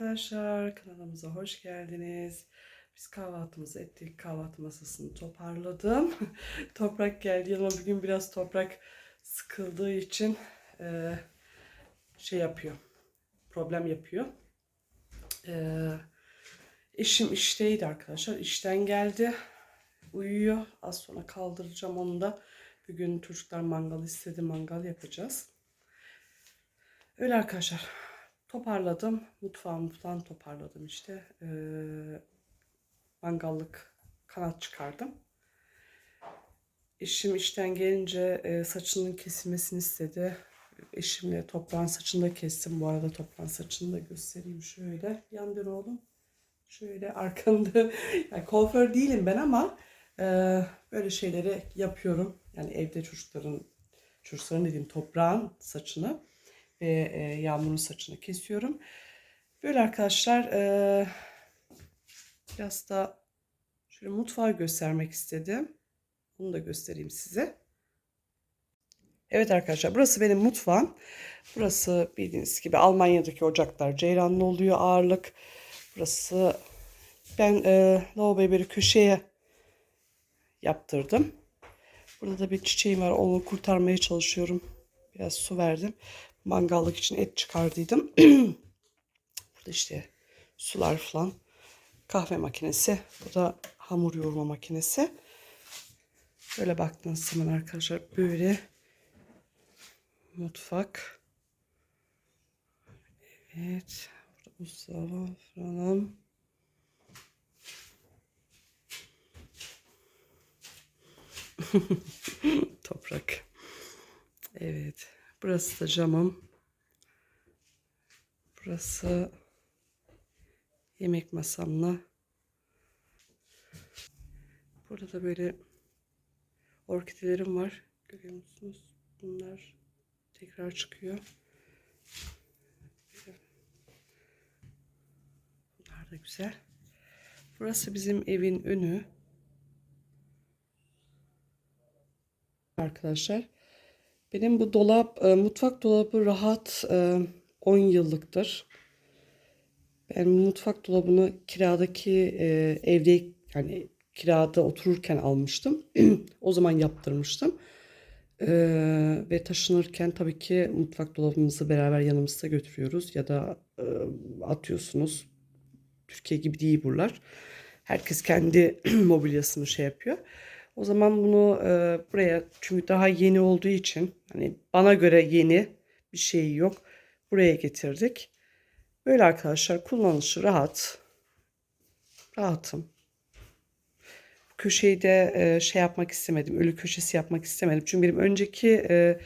Arkadaşlar kanalımıza hoş geldiniz. Biz kahvaltımızı ettik. Kahvaltı masasını toparladım. toprak geldi yanıma bugün biraz toprak sıkıldığı için e, şey yapıyor. Problem yapıyor. E, eşim işteydi arkadaşlar. İşten geldi. Uyuyor. Az sonra kaldıracağım onu da. Bugün çocuklar mangal istedi. Mangal yapacağız. Öyle arkadaşlar. Toparladım. Mutfağımı falan toparladım işte. Ee, mangallık kanat çıkardım. Eşim işten gelince e, saçının kesilmesini istedi. Eşimle toprağın saçını da kestim. Bu arada toprağın saçını da göstereyim şöyle. Yan dön oğlum. Şöyle arkanda. Yani kuaför değilim ben ama e, böyle şeyleri yapıyorum. Yani evde çocukların çocukların dediğim toprağın saçını ve e, Yağmur'un saçını kesiyorum. Böyle arkadaşlar e, biraz da şöyle mutfağı göstermek istedim. Bunu da göstereyim size. Evet arkadaşlar burası benim mutfağım. Burası bildiğiniz gibi Almanya'daki ocaklar ceyranlı oluyor ağırlık. Burası ben e, lavaboyu köşeye yaptırdım. Burada da bir çiçeğim var. Onu kurtarmaya çalışıyorum. Biraz su verdim mangallık için et çıkardıydım. Burada işte sular falan. Kahve makinesi. Bu da hamur yoğurma makinesi. Böyle baktığınız zaman arkadaşlar böyle mutfak. Evet. Buzdolabı falan. Toprak. Evet. Burası da camım. Burası yemek masamla. Burada da böyle orkidelerim var. Görüyor musunuz? Bunlar tekrar çıkıyor. Bunlar da güzel. Burası bizim evin önü. Arkadaşlar. Benim bu dolap, e, mutfak dolabı rahat e, 10 yıllıktır. Ben mutfak dolabını kiradaki e, evde yani kirada otururken almıştım. o zaman yaptırmıştım. E, ve taşınırken tabii ki mutfak dolabımızı beraber yanımızda götürüyoruz ya da e, atıyorsunuz. Türkiye gibi değil buralar. Herkes kendi mobilyasını şey yapıyor. O zaman bunu e, buraya çünkü daha yeni olduğu için hani bana göre yeni bir şey yok. Buraya getirdik. Böyle arkadaşlar kullanışı rahat. Rahatım. Köşeyi de e, şey yapmak istemedim. Ölü köşesi yapmak istemedim. Çünkü benim önceki e,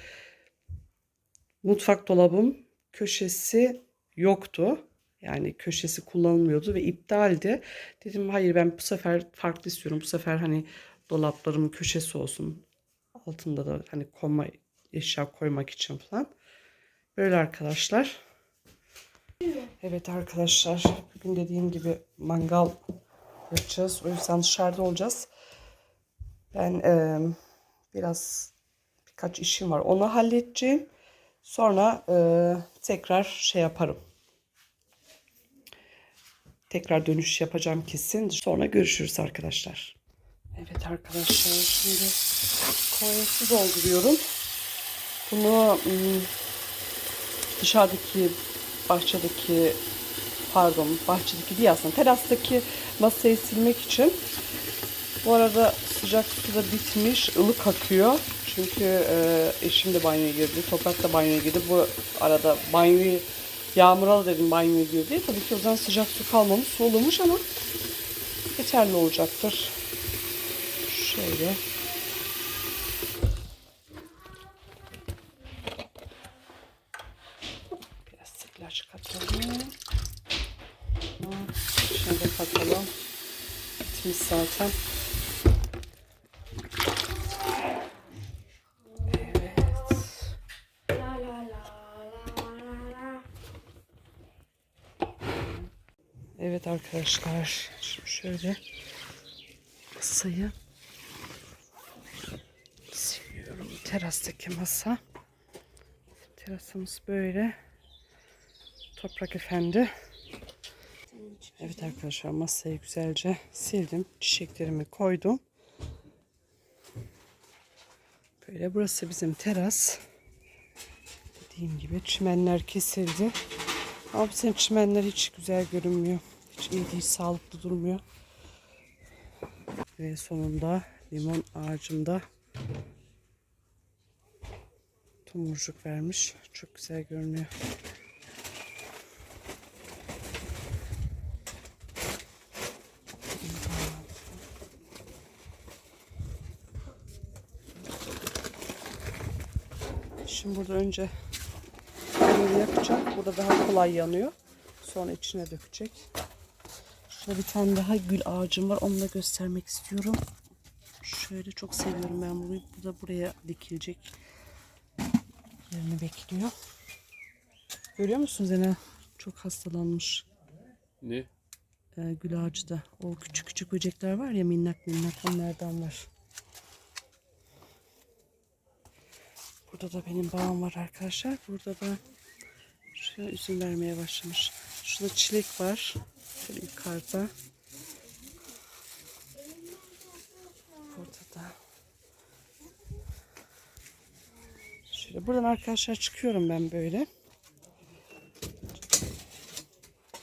mutfak dolabım köşesi yoktu. Yani köşesi kullanılmıyordu ve iptaldi. Dedim hayır ben bu sefer farklı istiyorum. Bu sefer hani dolaplarımın köşesi olsun. Altında da hani koyma eşya koymak için falan. Böyle arkadaşlar. Evet arkadaşlar. Bugün dediğim gibi mangal yapacağız. O yüzden dışarıda olacağız. Ben e, biraz birkaç işim var. Onu halledeceğim. Sonra e, tekrar şey yaparım. Tekrar dönüş yapacağım kesin. Sonra görüşürüz arkadaşlar. Evet arkadaşlar şimdi koyası dolduruyorum. Bunu dışarıdaki bahçedeki pardon bahçedeki değil aslında terastaki masayı silmek için bu arada sıcak su da bitmiş ılık akıyor. Çünkü e, eşim de banyoya girdi. Toprak da banyoya girdi. Bu arada banyoyu yağmuralı dedim banyoya girdi. Tabii ki o zaman sıcak su kalmamış. Soğulamış ama yeterli olacaktır. Şöyle. Biraz ilaç katalım. Şunu da katalım. Bitmiş zaten. Evet arkadaşlar. Şimdi şöyle masayı Terastaki masa. Terasımız böyle. Toprak Efendi. Evet arkadaşlar masayı güzelce sildim. Çiçeklerimi koydum. Böyle burası bizim teras. Dediğim gibi çimenler kesildi. Ama bizim çimenler hiç güzel görünmüyor. Hiç iyi değil, sağlıklı durmuyor. Ve sonunda limon ağacımda tomurcuk vermiş. Çok güzel görünüyor. Şimdi burada önce yakacak. Burada daha kolay yanıyor. Sonra içine dökecek. Şurada bir tane daha gül ağacım var. Onu da göstermek istiyorum. Şöyle çok seviyorum ben bunu. Bu da buraya dikilecek. Yerini bekliyor. Görüyor musun Zena? Çok hastalanmış. Ne? Ee, gül ağacı da. O küçük küçük böcekler var ya minnak minnak onlardan var. Burada da benim bağım var arkadaşlar. Burada da şöyle üzüm vermeye başlamış. Şurada çilek var. Şöyle yukarıda. Burada da. Şöyle buradan arkadaşlar çıkıyorum ben böyle.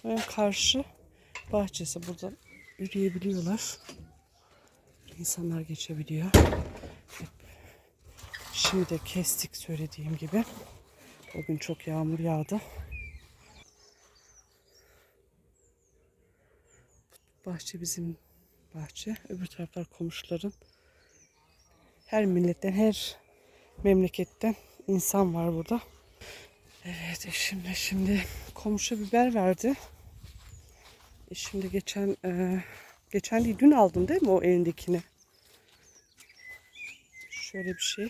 Benim karşı bahçesi burada yürüyebiliyorlar. İnsanlar geçebiliyor. Şimdi de kestik söylediğim gibi. O gün çok yağmur yağdı. Bahçe bizim bahçe. Öbür taraflar komşuların. Her milletten, her memleketten insan var burada. Evet eşim de şimdi komşu biber verdi. E şimdi geçen e, geçen değil dün aldım değil mi o elindekini? Şöyle bir şey.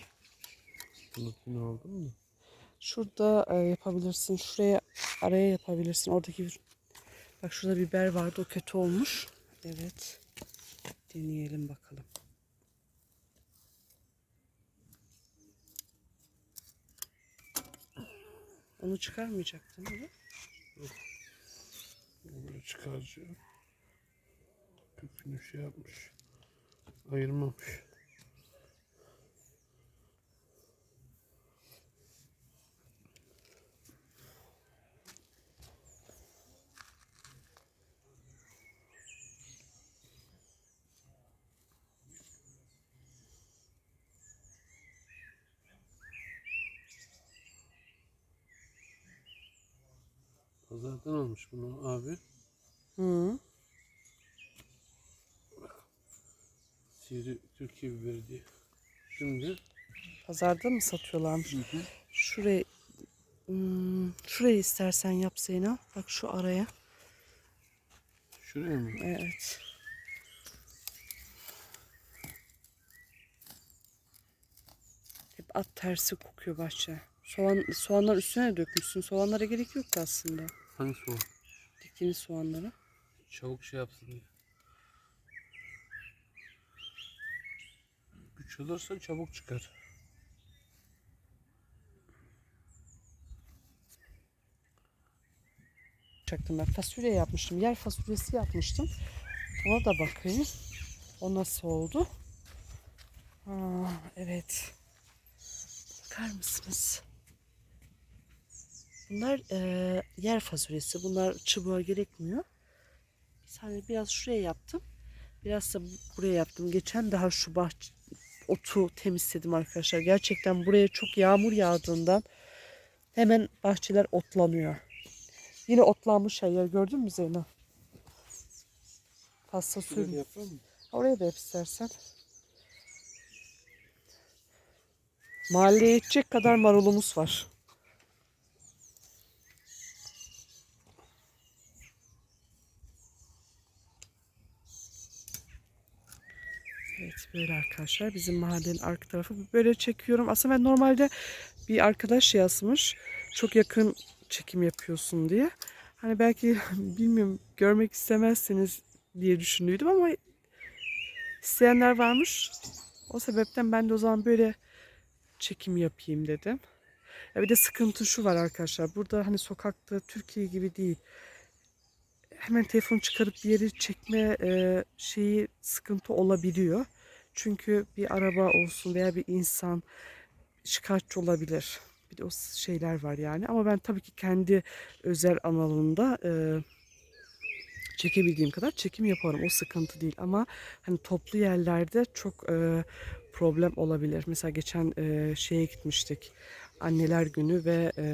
Bunu aldın mı? Şurada e, yapabilirsin. Şuraya araya yapabilirsin. Oradaki bir- bak şurada biber vardı. O kötü olmuş. Evet. Deneyelim bakalım. Onu çıkarmayacaktın değil mi? Bunu çıkaracağım. Kökünü şey yapmış. Ayırmamış. Almış bunu abi. Hı. Sivri Türkiye biberi diye. Şimdi Pazarda mı satıyorlarmış? Şurayı hmm, şurayı istersen yap Zeyna. Bak şu araya. şuraya mı? Evet. Hep at tersi kokuyor bahçe. Soğan, soğanlar üstüne dökmüşsün. Soğanlara gerek yoktu aslında. Hangisi o? Diktiğiniz soğanlara. Çabuk şey yapsın diye. Güç olursa çabuk çıkar. Çaktım ben. Fasulye yapmıştım. Yer fasulyesi yapmıştım. Ona da bakayım. O nasıl oldu? Aa, evet. Bakar mısınız? Bunlar eee, yer fasulyesi. Bunlar çubuğa gerekmiyor. Bir tane biraz şuraya yaptım. Biraz da bu- buraya yaptım. Geçen daha şu bahçe otu temizledim arkadaşlar. Gerçekten buraya çok yağmur yağdığından hemen bahçeler otlanıyor. Yine otlanmış her yer gördün mü Zeyno? Pasta mı? Oraya da yap istersen. Mahalleye yetecek kadar marulumuz var. Evet böyle arkadaşlar bizim mahallenin arka tarafı böyle çekiyorum. Aslında ben normalde bir arkadaş yazmış. Çok yakın çekim yapıyorsun diye. Hani belki bilmiyorum görmek istemezsiniz diye düşündüydüm ama isteyenler varmış. O sebepten ben de o zaman böyle çekim yapayım dedim. Ya bir de sıkıntı şu var arkadaşlar. Burada hani sokakta Türkiye gibi değil. hemen telefon çıkarıp bir yeri çekme e, şeyi sıkıntı olabiliyor. Çünkü bir araba olsun veya bir insan şikayetçi olabilir. Bir de o şeyler var yani. Ama ben tabii ki kendi özel alanımda e, çekebildiğim kadar çekim yaparım. O sıkıntı değil. Ama hani toplu yerlerde çok e, problem olabilir. Mesela geçen e, şeye gitmiştik. Anneler Günü ve e,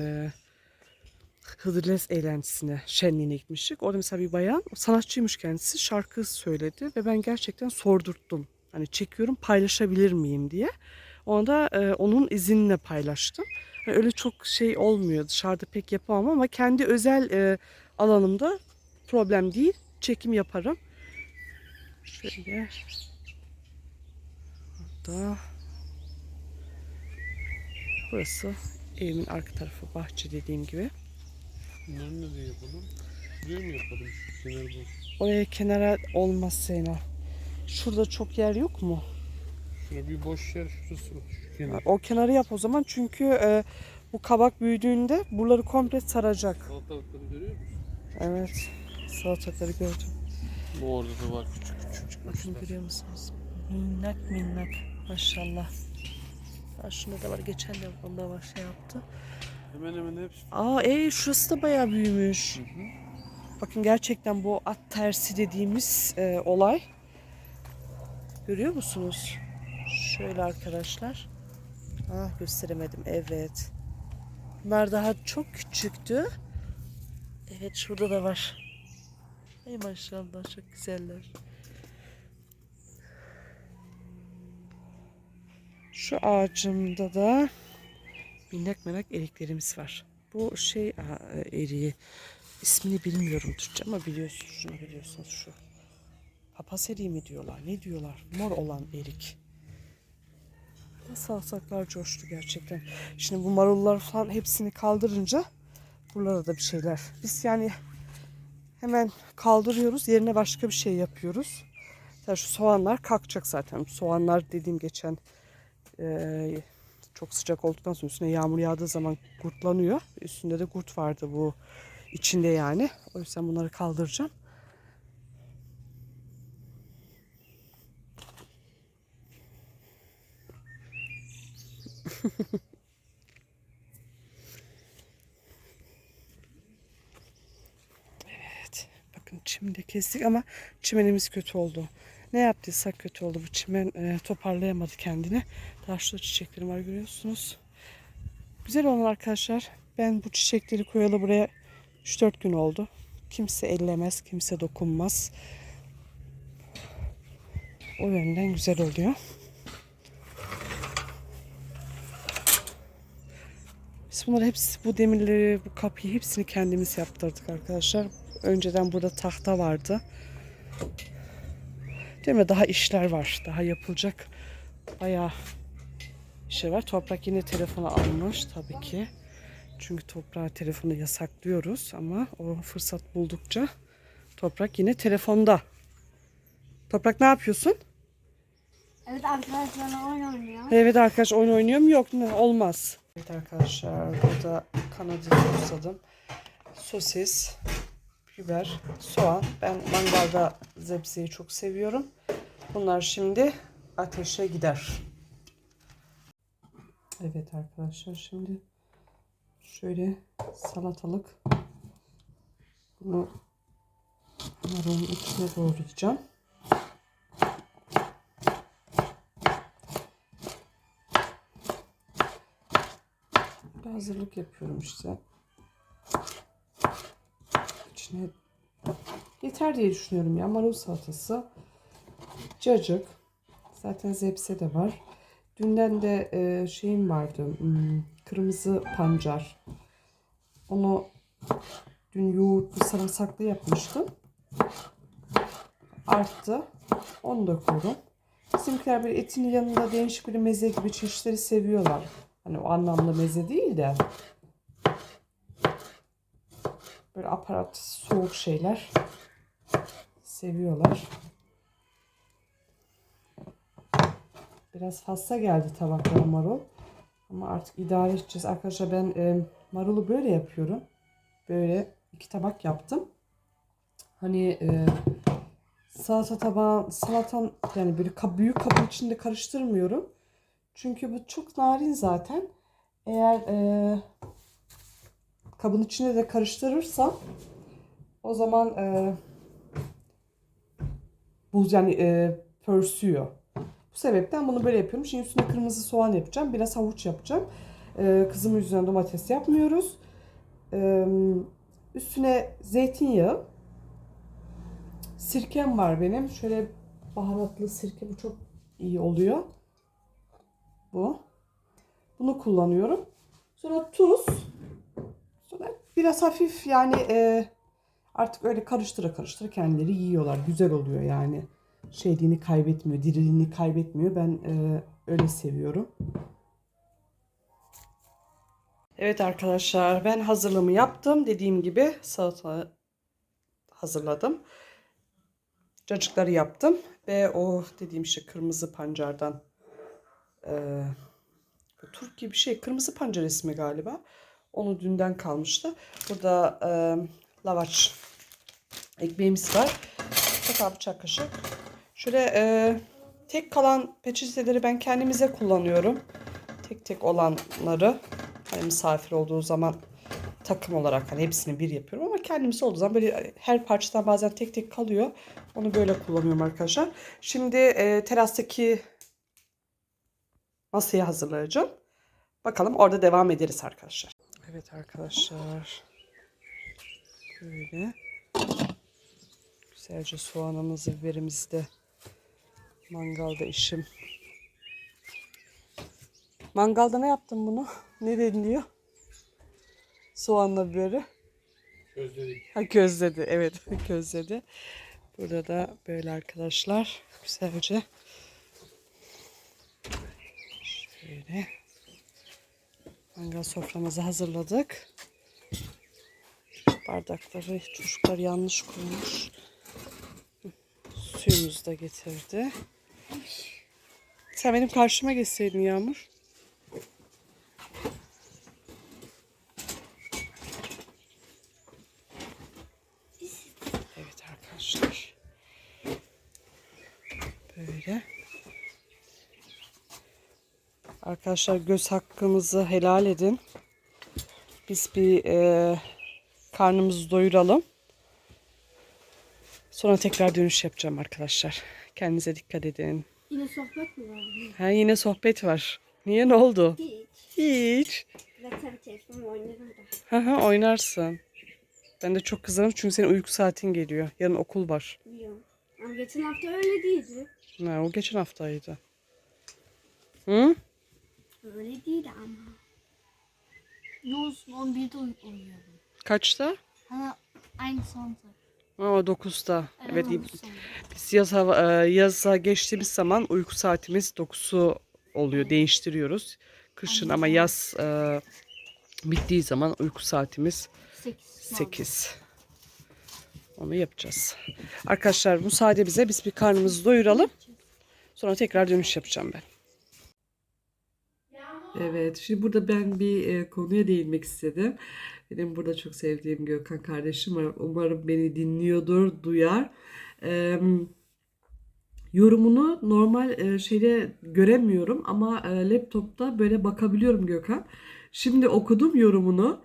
Hıdırles eğlencisine, şenliğine gitmiştik. Orada mesela bir bayan, sanatçıymış kendisi, şarkı söyledi ve ben gerçekten sordurttum. Hani çekiyorum paylaşabilir miyim diye. Onu da e, onun izinle paylaştım. Hani öyle çok şey olmuyor dışarıda pek yapamam ama kendi özel e, alanımda problem değil. Çekim yaparım. Şöyle. Burada. Burası evimin arka tarafı bahçe dediğim gibi. Bunları nereye yapalım? Buraya mı yapalım? Şu kenarı boş. Oraya kenara olmaz Sena. Şurada çok yer yok mu? Şurada bir boş yer şurası. Şu kenar. O kenarı yap o zaman çünkü e, bu kabak büyüdüğünde buraları komple saracak. Salatalıkları görüyor musun? Evet. Salatalıkları gördüm. Bu orada da var küçük küçük Bakın çıkmışlar. görüyor musunuz? Minnak minnak. Maşallah. Ha, şunda da var. Geçen de onda var şey yaptı. Hemen hemen hepsi. Aa ey şurası da bayağı büyümüş. Hı hı. Bakın gerçekten bu at tersi dediğimiz e, olay. Görüyor musunuz? Şöyle arkadaşlar. Ah gösteremedim. Evet. Bunlar daha çok küçüktü. Evet şurada da var. Ay maşallah çok güzeller. Şu ağacımda da minnak merak eriklerimiz var. Bu şey eriği. İsmini bilmiyorum Türkçe ama biliyorsunuz şunu biliyorsunuz şu. Papaz eriği mi diyorlar? Ne diyorlar? Mor olan erik. Nasıl alsaklar coştu gerçekten. Şimdi bu marullar falan hepsini kaldırınca buralara da bir şeyler. Biz yani hemen kaldırıyoruz. Yerine başka bir şey yapıyoruz. Mesela şu soğanlar kalkacak zaten. Soğanlar dediğim geçen eee, çok sıcak olduktan sonra üstüne yağmur yağdığı zaman kurtlanıyor. Üstünde de kurt vardı bu içinde yani. O yüzden bunları kaldıracağım. Evet. Bakın çimini de kestik ama çimenimiz kötü oldu. Ne yaptıysak kötü oldu. Bu çimen e, toparlayamadı kendini. Şurada çiçeklerim var görüyorsunuz. Güzel olan arkadaşlar. Ben bu çiçekleri koyalı buraya 3-4 gün oldu. Kimse ellemez, kimse dokunmaz. O yönden güzel oluyor. Biz bunları hepsi, bu demirleri, bu kapıyı hepsini kendimiz yaptırdık arkadaşlar. Önceden burada tahta vardı. Değil mi? Daha işler var. Daha yapılacak. Bayağı şey var. Toprak yine telefonu almış tabii ki. Çünkü toprağa telefonu yasaklıyoruz ama o fırsat buldukça toprak yine telefonda. Toprak ne yapıyorsun? Evet arkadaşlarla oyun oynuyor. Evet arkadaş oyun oynuyor mu? Yok olmaz. Evet arkadaşlar burada kanadı tosladım. Sosis, biber, soğan. Ben mangalda zepseyi çok seviyorum. Bunlar şimdi ateşe gider. Evet arkadaşlar şimdi şöyle salatalık bunu marulun içine doğrayacağım. Hazırlık yapıyorum işte. İçine yeter diye düşünüyorum ya. Marul salatası, cacık, zaten zepse de var. Dünden de e, şeyim vardı, hmm, kırmızı pancar. Onu dün yoğurtlu sarımsaklı yapmıştım. Arttı. Onu da koydum. Bizimkiler bir etin yanında değişik bir meze gibi çeşitleri seviyorlar. Hani o anlamda meze değil de böyle aparat soğuk şeyler seviyorlar. Biraz fazla geldi tabaklara marul. Ama artık idare edeceğiz. Arkadaşlar ben e, marulu böyle yapıyorum. Böyle iki tabak yaptım. Hani e, salata tabağı, salatan yani böyle büyük kabın içinde karıştırmıyorum. Çünkü bu çok narin zaten. Eğer e, kabın içine de karıştırırsam o zaman e, buz yani e, pörsüyor. Bu sebepten bunu böyle yapıyorum. Şimdi üstüne kırmızı soğan yapacağım. Biraz havuç yapacağım. E, kızımın yüzünden domates yapmıyoruz. E, üstüne zeytinyağı. Sirkem var benim. Şöyle baharatlı sirke bu çok iyi oluyor. Bu. Bunu kullanıyorum. Sonra tuz. Sonra biraz hafif yani e, artık öyle karıştıra karıştıra kendileri yiyorlar. Güzel oluyor yani. Şeyliğini kaybetmiyor, diriliğini kaybetmiyor. Ben e, öyle seviyorum. Evet arkadaşlar ben hazırlığımı yaptım. Dediğim gibi salata hazırladım. Cacıkları yaptım ve o dediğim işte kırmızı pancardan e, Turk gibi bir şey. Kırmızı pancar ismi galiba. Onu dünden kalmıştı. Burada e, lavaş ekmeğimiz var. Çatal bıçak kaşık. Şöyle e, tek kalan peçeteleri ben kendimize kullanıyorum. Tek tek olanları hani misafir olduğu zaman takım olarak hani hepsini bir yapıyorum ama kendimiz olduğu zaman böyle her parçadan bazen tek tek kalıyor. Onu böyle kullanıyorum arkadaşlar. Şimdi e, terastaki masayı hazırlayacağım. Bakalım orada devam ederiz arkadaşlar. Evet arkadaşlar. Böyle. Güzelce soğanımızı, biberimizi de mangalda işim. Mangalda ne yaptın bunu? Ne deniliyor? Soğanla biberi. Özledik. Ha gözledi. Evet gözledi. Burada da böyle arkadaşlar. Güzelce. Şöyle. Mangal soframızı hazırladık. Bardakları çocuklar yanlış koymuş. Suyumuzu da getirdi. Sen benim karşıma geçseydin Yağmur. Evet arkadaşlar. Böyle. Arkadaşlar göz hakkımızı helal edin. Biz bir e, karnımızı doyuralım. Sonra tekrar dönüş yapacağım arkadaşlar. Kendinize dikkat edin. Yine sohbet mi var? Ha yine sohbet var. Niye ne oldu? Hiç. Hiç. Tabii telefonla oynarım da. Hı hı oynarsın. Ben de çok kızarım çünkü senin uyku saatin geliyor. Yarın okul var. Biliyorum. Ama geçen hafta öyle değildi. Ha, o geçen haftaydı. Hı? Öyle değildi ama. Ne olsun 11'de uy- uyuyorum. Kaçta? Hani aynı son Aa 9'da. Evet, Evet. biz yaz hava, e, yaza geçtiğimiz zaman uyku saatimiz 9'u oluyor. Değiştiriyoruz. Kışın ama yaz e, bittiği zaman uyku saatimiz 8. 8. Onu yapacağız. Arkadaşlar müsaade bize biz bir karnımızı doyuralım. Sonra tekrar dönüş yapacağım ben. Evet, şimdi burada ben bir e, konuya değinmek istedim. Benim burada çok sevdiğim Gökhan kardeşim var. Umarım beni dinliyordur, duyar. E, yorumunu normal e, şeyde göremiyorum ama e, laptopta böyle bakabiliyorum Gökhan. Şimdi okudum yorumunu.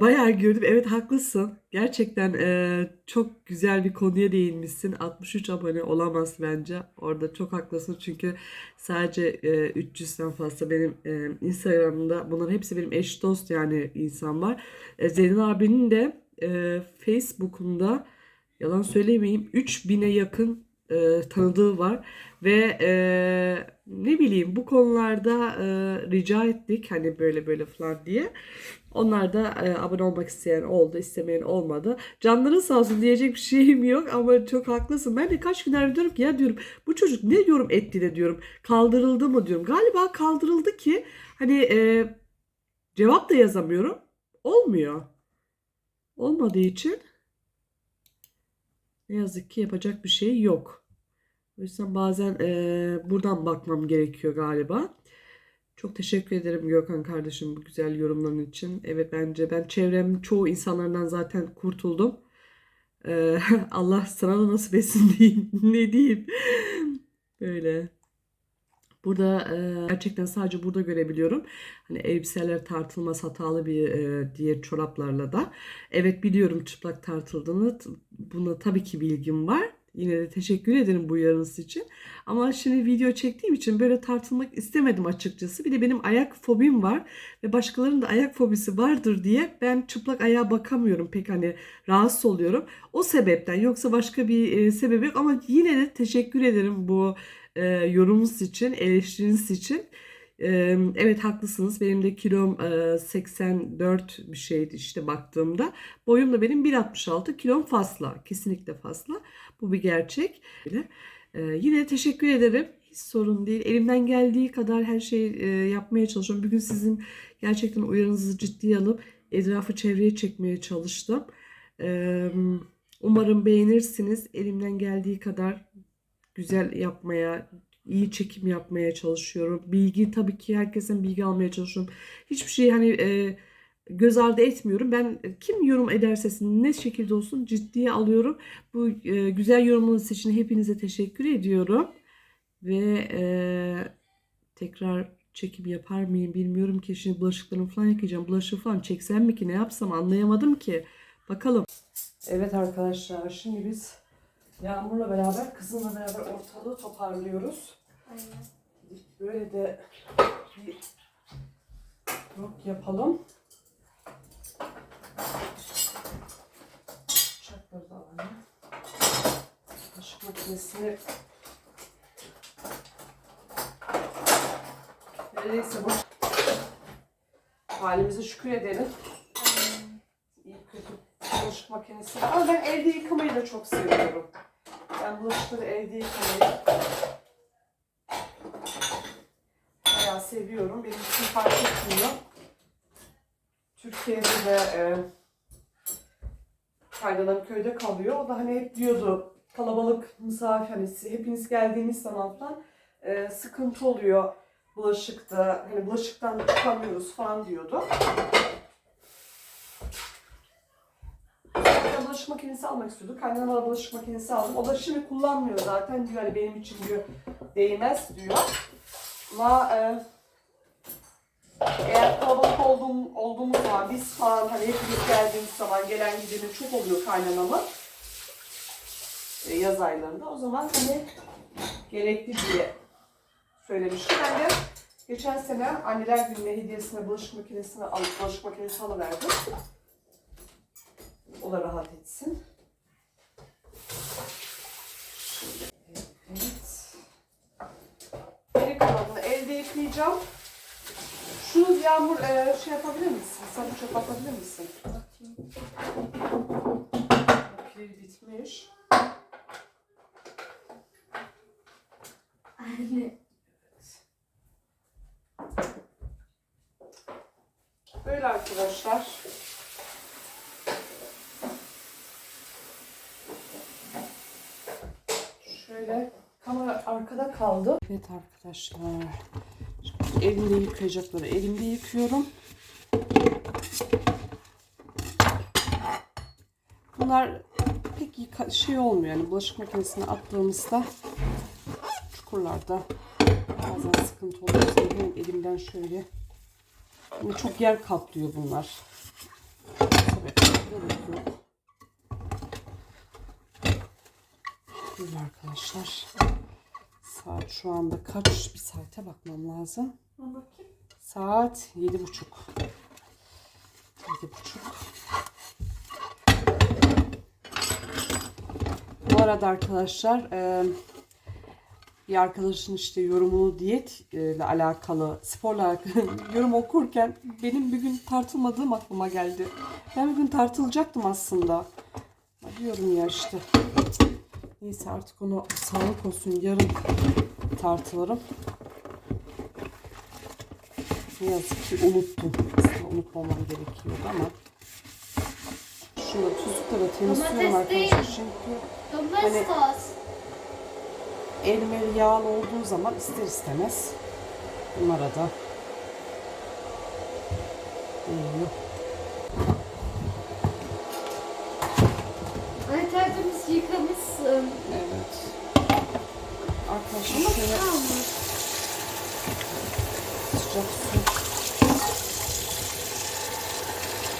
Bayağı gördüm. Evet haklısın. Gerçekten e, çok güzel bir konuya değinmişsin. 63 abone olamaz bence. Orada çok haklısın çünkü sadece e, 300'den fazla benim e, Instagram'da bunların hepsi benim eş dost yani insan var. E, Zeynep abinin de e, Facebook'unda yalan söylemeyeyim 3000'e yakın e, tanıdığı var ve e, ne bileyim bu konularda e, rica ettik hani böyle böyle falan diye. Onlar da e, abone olmak isteyen oldu, istemeyen olmadı. Canların sağ olsun diyecek bir şeyim yok ama çok haklısın. Ben de kaç günler diyorum ki ya diyorum bu çocuk ne diyorum etti de diyorum kaldırıldı mı diyorum. Galiba kaldırıldı ki hani e, cevap da yazamıyorum. Olmuyor. Olmadığı için ne yazık ki yapacak bir şey yok. O yüzden bazen e, buradan bakmam gerekiyor galiba. Çok teşekkür ederim Gökhan kardeşim bu güzel yorumların için. Evet bence ben çevremin çoğu insanlardan zaten kurtuldum. Ee, Allah sana da nasip etsin diyeyim. ne diyeyim. Böyle. Burada e, gerçekten sadece burada görebiliyorum. Hani elbiseler tartılmaz hatalı bir e, diğer çoraplarla da. Evet biliyorum çıplak tartıldığını. Buna tabii ki bilgim var. Yine de teşekkür ederim bu uyarınız için. Ama şimdi video çektiğim için böyle tartılmak istemedim açıkçası. Bir de benim ayak fobim var ve başkalarının da ayak fobisi vardır diye ben çıplak ayağa bakamıyorum. Pek hani rahatsız oluyorum. O sebepten yoksa başka bir e, sebebi yok ama yine de teşekkür ederim bu e, yorumunuz için, eleştiriniz için. Evet haklısınız. Benim de kilom e, 84 bir şeydi işte baktığımda. Boyum da benim 1.66. Kilom fazla. Kesinlikle fazla. Bu bir gerçek. Yine teşekkür ederim. Hiç sorun değil. Elimden geldiği kadar her şeyi yapmaya çalışıyorum. Bugün sizin gerçekten uyarınızı ciddiye alıp etrafı çevreye çekmeye çalıştım. Umarım beğenirsiniz. Elimden geldiği kadar güzel yapmaya, iyi çekim yapmaya çalışıyorum. Bilgi tabii ki herkesten bilgi almaya çalışıyorum. Hiçbir şey hani e, göz ardı etmiyorum. Ben e, kim yorum ederse ne şekilde olsun ciddiye alıyorum. Bu e, güzel yorumunuz için hepinize teşekkür ediyorum. Ve e, tekrar çekim yapar mıyım bilmiyorum ki. Şimdi bulaşıklarımı falan yıkayacağım. Bulaşığı falan çeksem mi ki ne yapsam anlayamadım ki. Bakalım. Evet arkadaşlar şimdi biz Yağmur'la beraber, kızımla beraber ortalığı toparlıyoruz. Gidip Böyle de bir yok yapalım. Bıçakları da alalım. Bulaşık makinesini Neredeyse bu halimize şükür edelim. İyi kötü bulaşık makinesi. Ama ben elde yıkamayı da çok seviyorum. Ben bulaşıkları evde yıkamayı bayağı seviyorum. Benim için fark etmiyor. Türkiye'de de e, kaynanan köyde kalıyor. O da hani hep diyordu kalabalık misafir hani hepiniz geldiğiniz zaman falan e, sıkıntı oluyor bulaşıkta. Hani bulaşıktan çıkamıyoruz falan diyordu. Ben bulaşık makinesi almak istiyordu. Kaynanama bulaşık makinesi aldım. O da şimdi kullanmıyor zaten diyor hani benim için diyor değmez diyor. Ama e, eğer kalabalık olduğum, olduğumuz zaman biz falan hani hepimiz geldiğimiz zaman gelen gideni çok oluyor kaynanamın e, yaz aylarında. O zaman hani gerekli diye söylemişti. Ben de geçen sene anneler gününe hediyesine bulaşık makinesini alıp bulaşık makinesi alıverdim. O da rahat etsin. Evet. Geri kalanını elde yıkayacağım. Şu yağmur e, şey yapabilir misin? Sen bu çöp atabilir misin? Pil bitmiş. Anne. Böyle arkadaşlar. Kaldı. Evet arkadaşlar. Şimdi elimde yıkayacakları elimde yıkıyorum. Bunlar pek yıka şey olmuyor yani bulaşık makinesine attığımızda çukurlarda bazen sıkıntı oluyor. Benim elimden şöyle yani çok yer kaplıyor bunlar. Tabii arkadaşlar. Saat şu anda kaç? Bir saate bakmam lazım. Bakayım. Saat yedi buçuk. Yedi buçuk. Bu arada arkadaşlar e, bir arkadaşın işte yorumunu diyet e, ile alakalı sporla alakalı yorum okurken benim bir gün tartılmadığım aklıma geldi. Ben bir gün tartılacaktım aslında. Diyorum ya işte. Neyse artık onu sağlık olsun yarın tartılırım. Ne yazık ki unuttum. Aslında unutmamam gerekiyordu ama. Şunu tuzlukla da temizliyorum arkadaşlar. Çünkü Hani- elim el yağlı olduğu zaman ister istemez bunlara da değiyor. Anne Şöyle Almış. sıcak su.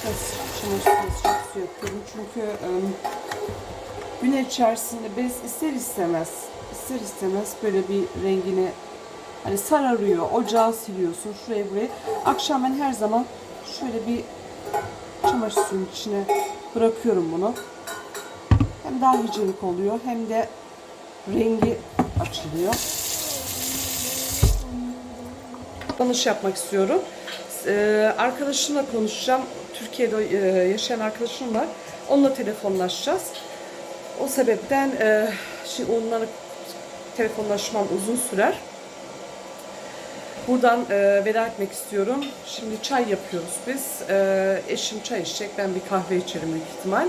Evet, çamaşır suyuna sıcak su yapıyorum. Çünkü ım, gün içerisinde bez ister istemez, ister istemez böyle bir rengini hani sararıyor, ocağı siliyorsun şuraya buraya. Akşam ben her zaman şöyle bir çamaşır suyunun içine bırakıyorum bunu. Hem daha hijyenik oluyor hem de rengi açılıyor. Danış yapmak istiyorum. Ee, arkadaşımla konuşacağım. Türkiye'de e, yaşayan arkadaşım var. Onunla telefonlaşacağız. O sebepten e, şimdi onunla telefonlaşmam uzun sürer. Buradan e, veda etmek istiyorum. Şimdi çay yapıyoruz biz. E, eşim çay içecek, ben bir kahve içerim büyük ihtimal.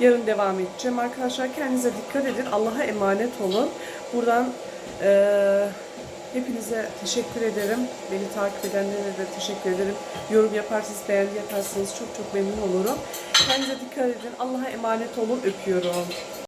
Yarın devam edeceğim. Arkadaşlar kendinize dikkat edin. Allah'a emanet olun. Buradan e, hepinize teşekkür ederim. Beni takip edenlere de teşekkür ederim. Yorum yaparsanız, beğeni yaparsanız çok çok memnun olurum. Kendinize dikkat edin. Allah'a emanet olun. Öpüyorum.